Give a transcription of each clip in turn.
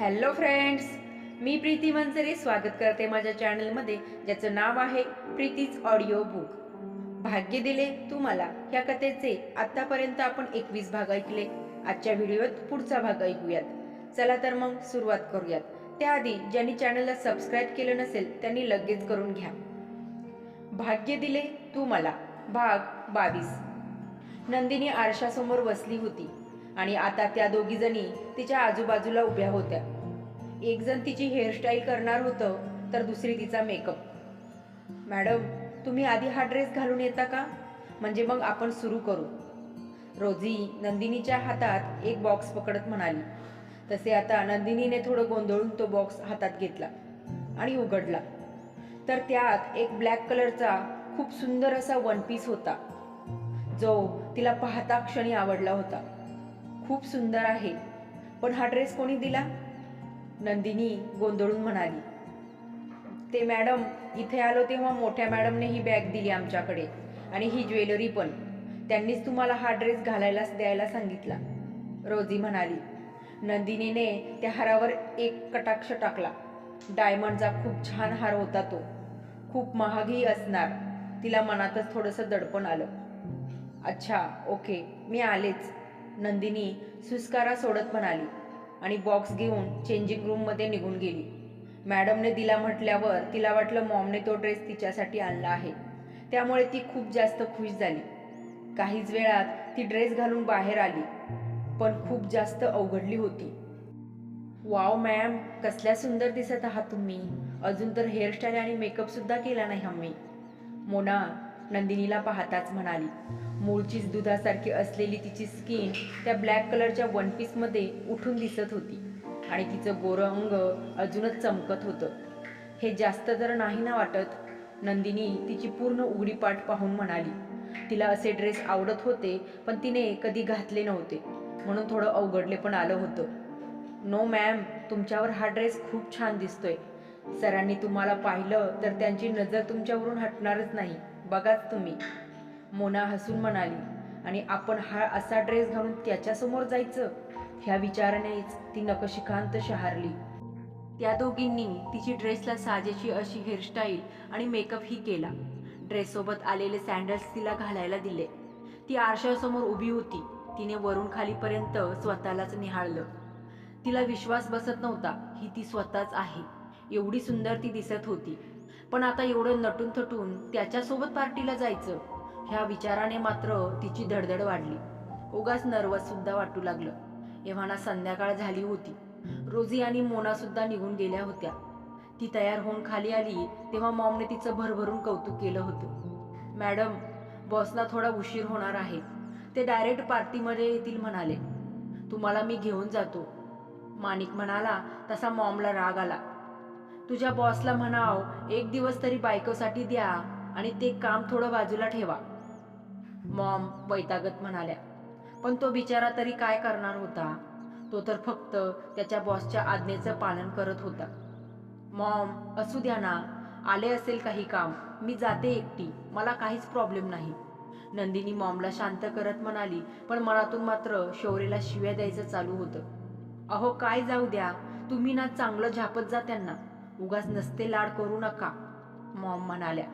Hello friends मी प्रीती मनसरे स्वागत करते माझ्या चॅनलमध्ये ज्याचं नाव आहे प्रीतीज ऑडिओ बुक भाग्य दिले तुम्हाला ह्या कथेचे. आतापर्यंत आपण एकवीस भाग ऐकले. आजच्या व्हिडिओत पुढचा भाग ऐकूयात. चला तर मग सुरुवात करूयात. त्याआधी ज्यांनी चॅनलला सबस्क्राईब केलं नसेल त्यांनी लगेच करून घ्या. भाग्य दिले तू मला भाग बावीस. नंदिनी आरशासमोर बसली होती. आणि आता त्या दोघी जणी तिच्या आजूबाजूला उभ्या होत्या. एक जण तिची हेअरस्टाईल करणार होतं तर दुसरी तिचा मेकअप मॅडम तुम्ही आधी हा ड्रेस घालून येता का? म्हणजे मग आपण सुरू करू. रोजी नंदिनीच्या हातात एक बॉक्स पकडत म्हणाली. तसे आता नंदिनीने थोडं गोंधळून तो बॉक्स हातात घेतला आणि उघडला. तर त्यात एक ब्लॅक कलरचा खूप सुंदर असा वन पीस होता. जो तिला पाहता क्षणी आवडला होता. खूप सुंदर आहे. पण हा ड्रेस कोणी दिला? नंदिनी गोंधळून म्हणाली. ते मॅडम इथे आलो तेव्हा मोठ्या मॅडमने ही बॅग दिली आमच्याकडे आणि ही ज्वेलरी पण. त्यांनीच तुम्हाला हा ड्रेस घालायलाच द्यायला सांगितला. रोजी म्हणाली. नंदिनीने त्या हारावर एक कटाक्ष टाकला. डायमंडचा खूप छान हार होता तो. खूप महागही असणार. तिला मनातच थोडंसं दडपण आलं. अच्छा ओके मी आलेच. नंदिनी सुस्कारा सोडत म्हणाली आणि बॉक्स घेऊन चेंजिंग रूममध्ये निघून गेली. मॅडमने दिला म्हटल्यावर तिला वाटलं मॉमने तो ड्रेस तिच्यासाठी आणला आहे. त्यामुळे ती खूप जास्त खुश झाली. काहीच वेळात ती ड्रेस घालून बाहेर आली पण खूप जास्त अवघडली होती. वाव मॅम कसल्या सुंदर दिसत आहात तुम्ही. अजून तर हेअरस्टाईल आणि मेकअपसुद्धा केला नाही आम्ही. मोना नंदिनीला पाहताच म्हणाली. मूळचीच दुधासारखी असलेली तिची स्किन त्या ब्लॅक कलरच्या वन पीसमध्ये उठून दिसत होती. आणि तिचं गोरं अंग अजूनच चमकत होतं. हे जास्त तर नाही ना वाटत? नंदिनी तिची पूर्ण उघडीपाठ पाहून म्हणाली. तिला असे ड्रेस आवडत होते पण तिने कधी घातले नव्हते. म्हणून थोडं अवघडले पण आलं होतं. नो मॅम तुमच्यावर हा ड्रेस खूप छान दिसतोय. सरांनी तुम्हाला पाहिलं तर त्यांची नजर तुमच्यावरून हटणारच नाही. बघाच तुम्ही. मोना हसून म्हणाली आणि आपण हा असा ड्रेस घालून त्याच्यासमोर जायचं? ह्या विचारानेच ती नकशिकांत शहारली. त्या दोघींनी तिची ड्रेसला साजेशी अशी हेअरस्टाईल आणि मेकअप ही केला. ड्रेससोबत आलेले सँडल्स तिला घालायला दिले. ती आरशासमोर उभी होती. तिने वरून खालीपर्यंत स्वतःलाच निहाळलं. तिला विश्वास बसत नव्हता ही ती स्वतःच आहे. एवढी सुंदर ती दिसत होती. पण आता एवढं नटून थटून त्याच्यासोबत पार्टीला जायचं ह्या विचाराने मात्र तिची धडधड वाढली. उगाच नर्वस सुद्धा वाटू लागलं. एव्हाना संध्याकाळ झाली होती. रोजी आणि मोना सुद्धा निघून गेल्या होत्या. ती तयार होऊन खाली आली तेव्हा मॉमने तिचं भरभरून कौतुक केलं होतं. मॅडम बॉसला थोडा उशीर होणार आहे. ते डायरेक्ट पार्टीमध्ये येतील म्हणाले. तुम्हाला मी घेऊन जातो. माणिक म्हणाला तसा मॉमला राग आला. तुझ्या बॉसला म्हणाव एक दिवस तरी बायकोसाठी द्या आणि ते काम थोडं बाजूला ठेवा. मॉम वैतागत म्हणाल्या. पण तो बिचारा तरी काय करणार होता? तो तर फक्त त्याच्या बॉसच्या आज्ञेचं पालन करत होता. मॉम असू द्या ना आले असेल काही काम मी जाते एकटी मला काहीच प्रॉब्लेम नाही. नंदिनी मॉमला शांत करत म्हणाली पण मनातून मात्र शौर्यला शिव्या द्यायचं चालू होतं. अहो काय जाऊ द्या तुम्ही ना चांगलं झापत जा त्यांना. उगाच नसते लाड करू नका मॉम म्हणाल्या.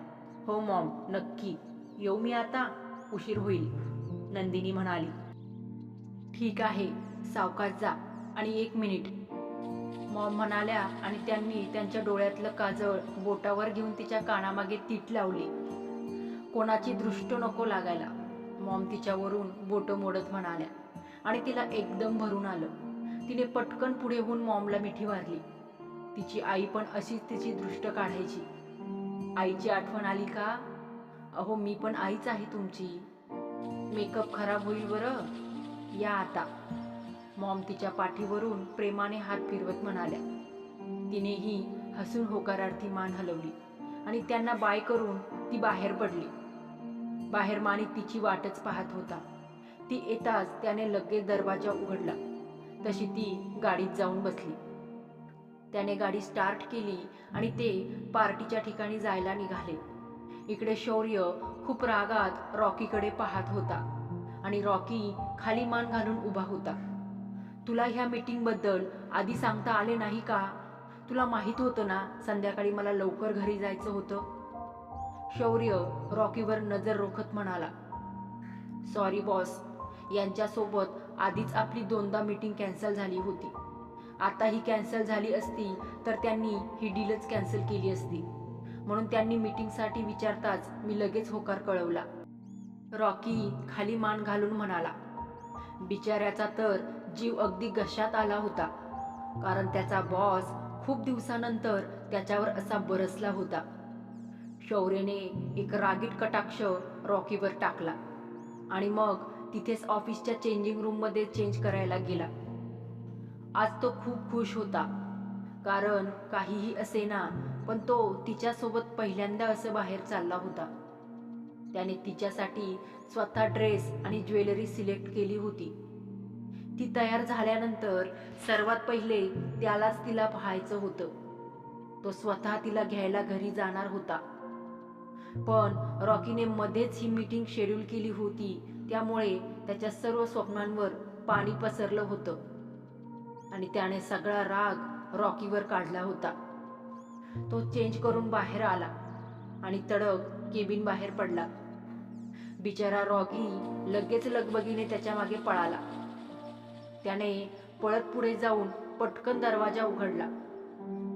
हो मॉम नक्की. येऊ मी आता उशीर होईल नंदिनी म्हणाली. ठीक आहे सावकाश जा आणि एक मिनिट. मॉम म्हणाल्या आणि त्यांनी त्यांच्या डोळ्यातलं काजळ बोटावर घेऊन तिच्या कानामागे तीट लावली. कोणाची दृष्ट नको लागायला मॉम तिच्यावरून बोटं मोडत म्हणाल्या. आणि तिला एकदम भरून आलं. तिने पटकन पुढे होऊन मॉमला मिठी मारली. तिची आई पण अशीच तिची दृष्ट काढायची. आईची आठवण आली का? अहो मी पण आईच आहे तुमची. मेकअप खराब होईल बरं. या आता. मॉम तिच्या पाठीवरून प्रेमाने हात फिरवत म्हणाल्या. तिनेही हसून होकारार्थी मान हलवली आणि त्यांना बाय करून ती बाहेर पडली. बाहेर माणिक तिची वाटच पाहत होता. ती येताच त्याने लगेच दरवाजा उघडला. तशी ती गाडीत जाऊन बसली. त्याने गाडी स्टार्ट केली आणि ते पार्टीच्या ठिकाणी जायला निघाले. इकडे शौर्य खूप रागात रॉकीकडे पाहत होता आणि रॉकी खाली मान घालून उभा होता. तुला ह्या मीटिंगबद्दल आधी सांगता आले नाही का? तुला माहीत होतं ना संध्याकाळी मला लवकर घरी जायचं होतं? शौर्य रॉकीवर नजर रोखत म्हणाला. सॉरी बॉस यांच्यासोबत आधीच आपली दोनदा मीटिंग कॅन्सल झाली होती. आता ही कॅन्सल झाली असती तर त्यांनी ही डीलच कॅन्सल केली असती. म्हणून त्यांनी मीटिंगसाठी विचारताच मी लगेच होकार कळवला. रॉकी खाली मान घालून म्हणाला बिचाऱ्याचा तर जीव अगदी घशात आला होता. कारण त्याचा बॉस खूप दिवसानंतर त्याच्यावर असा बरसला होता. शौर्यने एक रागीट कटाक्ष रॉकीवर टाकला आणि मग तिथेच ऑफिसच्या चेंजिंग रूममध्ये चेंज करायला गेला. आज तो खूप खुश होता. कारण काहीही असेना पण तो तिच्यासोबत पहिल्यांदा असं बाहेर चालला होता. त्याने तिच्यासाठी स्वतः ड्रेस आणि ज्वेलरी सिलेक्ट केली होती. ती तयार झाल्यानंतर सर्वात पहिले त्यालाच तिला पाहायचं होतं. तो स्वतः तिला घ्यायला घरी जाणार होता. पण रॉकीने मध्येच ही मीटिंग शेड्यूल केली होती त्यामुळे त्याच्या सर्व स्वप्नांवर पाणी पसरलं होतं. आणि त्याने सगळा राग रॉकीवर काढला होता. तो चेंज करून बाहेर आला आणि तडक केबिन बाहेर पडला. बिचारा रॉकी लगेच लगबगीने त्याच्यामागे पळाला. त्याने पळत पुढे जाऊन पटकन दरवाजा उघडला.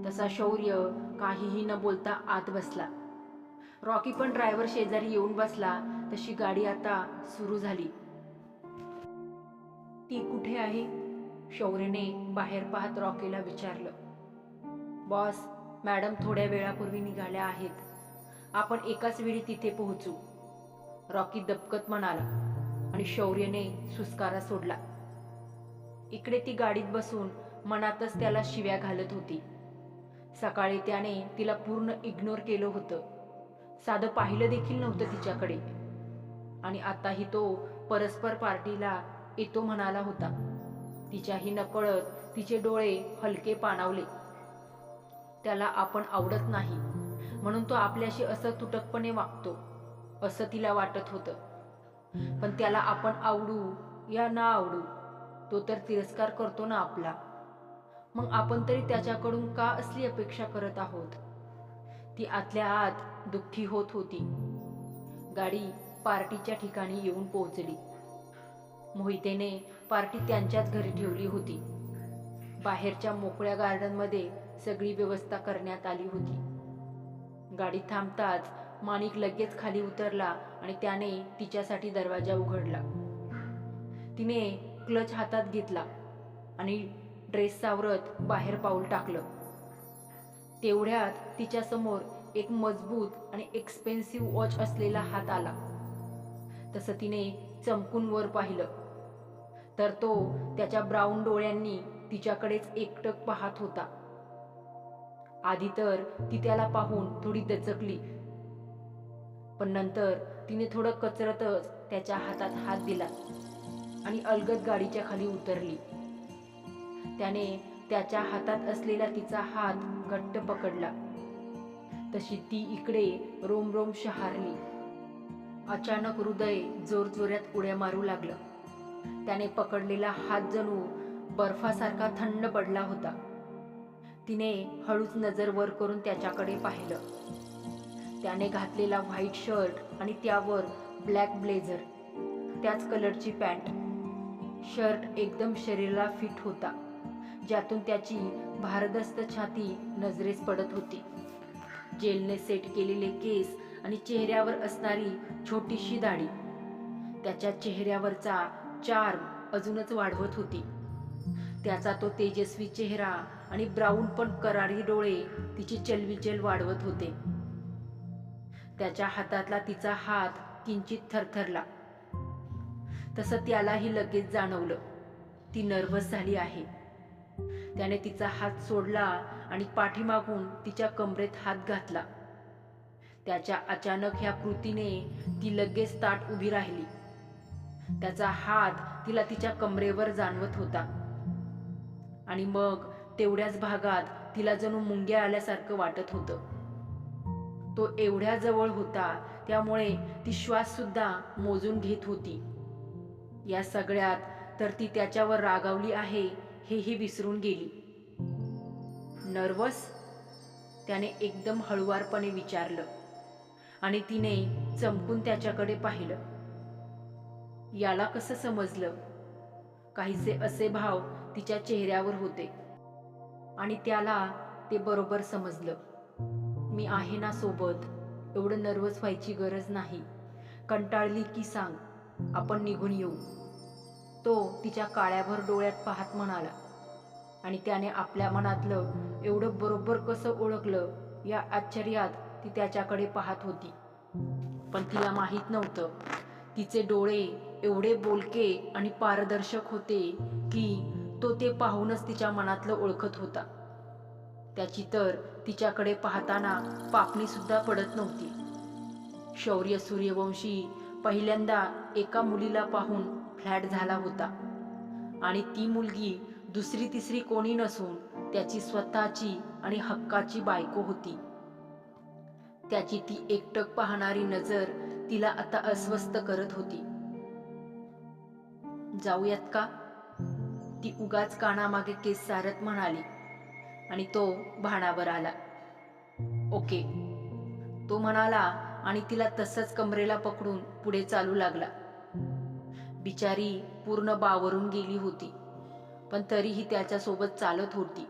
तसा शौर्य काहीही न बोलता आत बसला. रॉकी पण ड्रायव्हर शेजारी येऊन बसला तशी गाडी आता सुरू झाली. ती कुठे आहे? शौर्यने बाहेर पाहत रॉकीला विचारलं बॉस मॅडम थोड्या वेळापूर्वी निघाल्या आहेत. आपण एकाच वेळी तिथे पोहोचू. रॉकी दबकत म्हणाला आणि शौर्यने सुस्कारा सोडला. इकडे ती गाडीत बसून मनातच त्याला शिव्या घालत होती. सकाळी त्याने तिला पूर्ण इग्नोर केलं होतं. साधं पाहिलं देखील नव्हतं तिच्याकडे. आणि आताही तो परस्पर पार्टीला येतो म्हणाला होता. तिच्याही नकळत तिचे डोळे हलके पाणावले. त्याला आपण आवडत नाही म्हणून तो आपल्याशी असं तुटकपणे वागतो असं तिला वाटत होतं. पण त्याला आपण आवडू या ना आवडू तो तर तिरस्कार करतो ना आपला. मग आपण तरी त्याच्याकडून का असली अपेक्षा करत आहोत? ती आतल्या आत दुःखी होत होती. गाडी पार्टीच्या ठिकाणी येऊन पोहोचली. मोहितेने पार्टी त्यांच्याच घरी ठेवली होती. बाहेरच्या मोकळ्या गार्डनमध्ये सगळी व्यवस्था करण्यात आली होती. गाडी थांबताच माणिक लगेच खाली उतरला आणि त्याने तिच्यासाठी दरवाजा उघडला. तिने क्लच हातात घेतला आणि ड्रेस सावरत बाहेर पाऊल टाकलं. तेवढ्यात तिच्यासमोर एक मजबूत आणि एक्सपेन्सिव्ह वॉच असलेला हात आला. तसं तिने चमकून वर पाहिलं. तर तो त्याच्या ब्राऊन डोळ्यांनी तिच्याकडेच एकटक पाहत होता. आधी तर ती त्याला पाहून थोडी दचकली पण नंतर तिने थोडं कचरतच त्याच्या हातात हात दिला आणि अलगद गाडीच्या खाली उतरली. त्याने त्याच्या हातात असलेला तिचा हात घट्ट पकडला. तशी ती इकडे रोम रोम शहारली. अचानक हृदय जोरजोऱ्यात उड्या मारू लागलं. त्याने पकडलेला हात जणू बर्फासारखा थंड पडला होता. तिने हळूच नजर वर करून त्याच्याकडे पाहिलं. त्याने घातलेला व्हाईट शर्ट आणि त्यावर ब्लॅक ब्लेझर त्याच कलरची पॅन्ट. शर्ट एकदम शरीराला फिट होता ज्यातून त्याची भारदस्त छाती नजरेस पडत होती. जेलने सेट केलेले केस आणि चेहऱ्यावर असणारी छोटीशी दाढी त्याच्या चेहऱ्यावरचा चार्म अजूनच वाढवत होती. त्याचा तो तेजस्वी चेहरा आणि ब्राऊन पण करारी डोळे तिची चलविचल वाढवत होते. त्याच्या हातातला तिचा हात किंचित थरथरला. तसं त्यालाही लगेच जाणवलं. ती नर्वस झाली आहे. त्याने तिचा हात सोडला आणि पाठीमागून तिच्या कमरेत हात घातला. त्याच्या अचानक ह्या कृतीने ती लगेच ताट उभी राहिली. त्याचा हात तिला तिच्या कमरेवर जाणवत होता. आणि मग तेवढ्याच भागात तिला जणू मुंग्या आल्यासारखं वाटत होतं. तो एवढ्या जवळ होता त्यामुळे ती श्वास सुद्धा मोजून घेत होती. या सगळ्यात तर ती त्याच्यावर रागावली आहे हेही विसरून गेली. नर्वस? त्याने एकदम हळुवारपणे विचारलं. आणि तिने चमकून त्याच्याकडे पाहिलं. याला कसं समजलं? काहीसे असे भाव तिच्या चेहऱ्यावर होते. आणि त्याला ते बरोबर समजलं. मी आहे ना सोबत एवढं नर्वस व्हायची गरज नाही. कंटाळली की सांग आपण निघून येऊ. तो तिच्या काळ्याभर डोळ्यात पाहत म्हणाला. आणि त्याने आपल्या मनातलं एवढं बरोबर कसं ओळखलं या आश्चर्यात ती त्याच्याकडे पाहत होती. पण तिला माहीत नव्हतं. तिचे डोळे एवढे बोलके आणि पारदर्शक होते की तो ते पाहूनच तिच्या मनातलं ओळखत होता. त्याची तर तिच्याकडे पाहताना पापणी सुद्धा पडत नव्हती. शौर्य सूर्यवंशी पहिल्यांदा एका मुलीला पाहून फ्लॅट झाला होता. आणि ती मुलगी दुसरी तिसरी कोणी नसून त्याची स्वतःची आणि हक्काची बायको होती. त्याची ती एकटक पाहणारी नजर तिला आता अस्वस्थ करत होती. जाऊयात का? ती उगाच कानामागे केस सारत म्हणाली आणि तो भाणावर आला. ओके. तो म्हणाला आणि तिला तसंच कमरेला पकडून पुढे चालू लागला. बिचारी पूर्ण बावरून गेली होती पण तरीही त्याच्यासोबत चालत होती.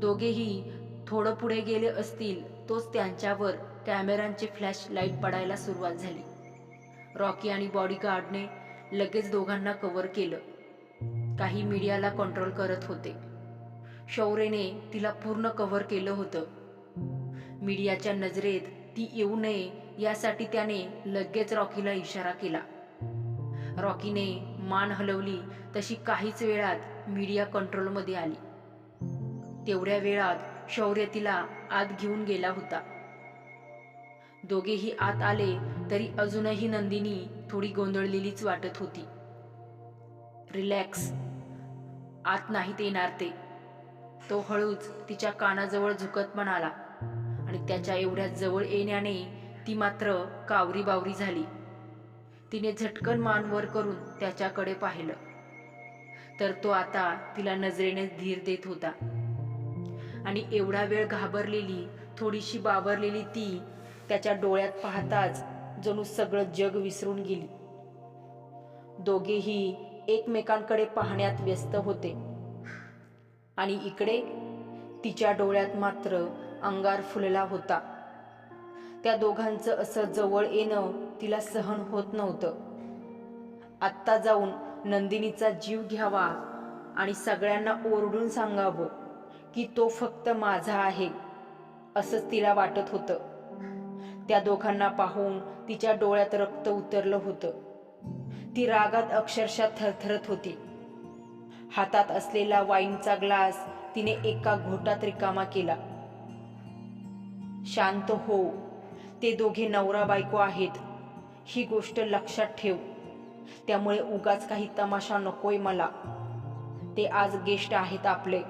दोघेही थोडं पुढे गेले असतील तोच त्यांच्यावर कॅमेऱ्यांचे फ्लॅश लाइट पडायला सुरुवात झाली. रॉकी आणि बॉडीगार्डने लगेच दोघांना कव्हर केलं. काही मीडियाला कंट्रोल करत होते. शौर्यने तिला पूर्ण कव्हर केलं होतं. मीडियाच्या नजरेत ती येऊ नये यासाठी त्याने लगेच रॉकीला इशारा केला. रॉकीने मान हलवली तशी काहीच वेळात मीडिया कंट्रोलमध्ये आली. तेवढ्या वेळात शौर्य तिला आत घेऊन गेला होता. दोघेही आत आले तरी अजूनही नंदिनी थोडी गोंधळलेलीच वाटत होती. रिलॅक्स. आत नाहीत येणार ते. तो हळूच तिच्या कानाजवळ झुकत म्हणाला आणि त्याच्या एवढ्या जवळ येण्याने ती मात्र कावरी बावरी झाली. तिने झटकन मान वर करून त्याच्याकडे पाहिलं. तर तो आता तिला नजरेने धीर देत होता. आणि एवढा वेळ घाबरलेली थोडीशी बाबरलेली ती त्याच्या डोळ्यात पाहताच जणू सगळं जग विसरून गेली. दोघेही एकमेकांकडे पाहण्यात व्यस्त होते. आणि इकडे तिच्या डोळ्यात मात्र अंगार फुलला होता. त्या दोघांचं असं जवळ येणं तिला सहन होत नव्हतं. आत्ता जाऊन नंदिनीचा जीव घ्यावा आणि सगळ्यांना ओरडून सांगावं की तो फक्त माझा आहे असंच तिला वाटत होतं. त्या दोघांना पाहून तिच्या डोळ्यात रक्त उतरलं होतं. ती रागात अक्षरशः थरथरत होती. हातात असलेला वाईनचा ग्लास तिने एका घोटात रिकामा केला. शांत हो ते दोघे नवरा बायको आहेत. ही गोष्ट लक्षात ठेव. त्यामुळे उगाच काही तमाशा नकोय मला. ते आज गेस्ट आहेत आपले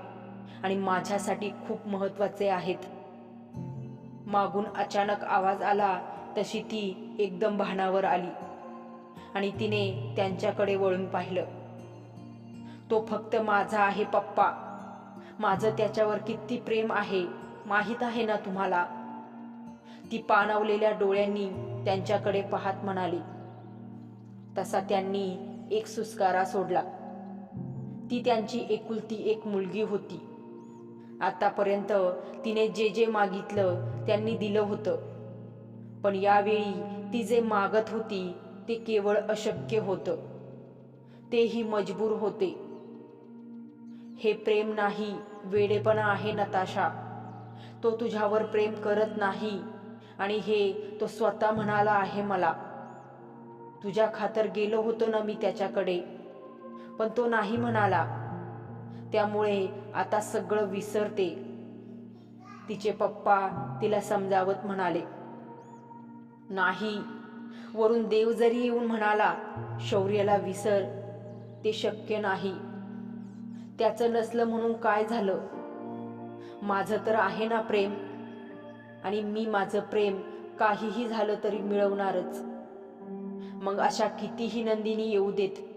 आणि माझ्यासाठी खूप महत्त्वाचे आहेत. मागून अचानक आवाज आला तशी ती एकदम भानावर आली. आणि तिने त्यांच्याकडे वळून पाहिलं. तो फक्त माझा आहे पप्पा. माझं त्याच्यावर किती प्रेम आहे माहीत आहे ना तुम्हाला? ती पाणावलेल्या डोळ्यांनी त्यांच्याकडे पाहत म्हणाली. तसा त्यांनी एक सुस्कारा सोडला. ती त्यांची एकुलती एक मुलगी होती. आतापर्यंत तिने जे जे मागितलं त्यांनी दिलं होतं. पण यावेळी ती जे मागत होती ते केवळ अशक्य होतं. तेही मजबूर होते. हे प्रेम नाही वेडेपणा आहे नताशा. तो तुझ्यावर प्रेम करत नाही आणि हे तो स्वतः म्हणाला आहे मला. तुझ्या खातर गेलो होतो ना मी त्याच्याकडे. पण तो नाही म्हणाला. त्यामुळे आता सगळं विसरते. तिचे पप्पा तिला समजावत म्हणाले नाही. वरून देव जरी येऊन म्हणाला शौर्याला विसर. ते शक्य नाही. त्याचं नसलं म्हणून काय झालं? माझं तर आहे ना प्रेम. आणि मी माझं प्रेम काहीही झालं तरी मिळवणारच. मग अशा कितीही नंदिनी येऊ देत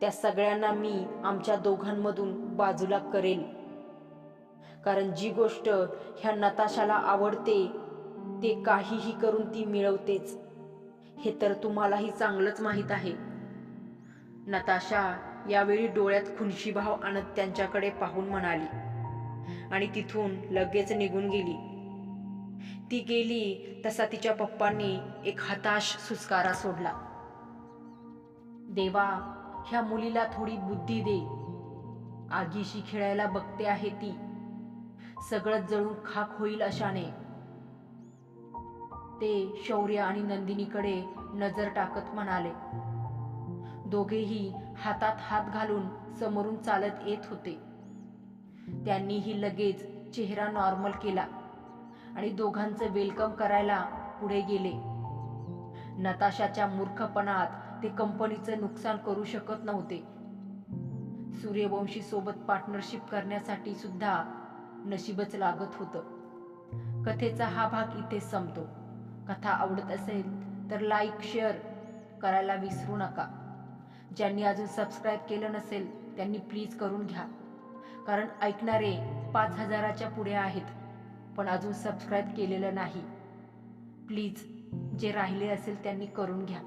त्या सगळ्यांना मी आमच्या दोघांमधून बाजूला करेल कारण जी गोष्ट ह्या नताशाला आवडते ते काहीही करून ती मिळवतेच. हे तर तुम्हालाही चांगलंच माहीत आहे. नताशा यावेळी डोळ्यात खुनशी भाव आणत त्यांच्याकडे पाहून म्हणाली आणि तिथून लगेच निघून गेली. ती गेली तसा तिच्या पप्पांनी एक हताश सुस्कारा सोडला. देवा ह्या मुलीला थोडी बुद्धी दे. आगीशी खेळायला बघते आहे ती. सगळं जळून खाक होईल अशाने. ते शौर्य आणि नंदिनीकडे नजर टाकत म्हणाले. दोघेही हातात हात घालून समोरून चालत येत होते. त्यांनीही लगेच चेहरा नॉर्मल केला आणि दोघांचं वेलकम करायला पुढे गेले. नताशाच्या मूर्खपणात ते कंपनीचं नुकसान करू शकत नव्हते. सूर्यवंशी सोबत पार्टनरशिप करण्यासाठी सुद्धा नशीबच लागत होतं. कथेचा हा भाग इथे संपतो. कथा आवडत असेल तर लाईक शेअर करायला विसरू नका. ज्यांनी अजून सबस्क्राईब केलं नसेल त्यांनी प्लीज करून घ्या. कारण ऐकणारे पाच हजाराच्या पुढे आहेत पण अजून सबस्क्राईब केलेलं नाही. प्लीज जे राहिले असेल त्यांनी करून घ्या.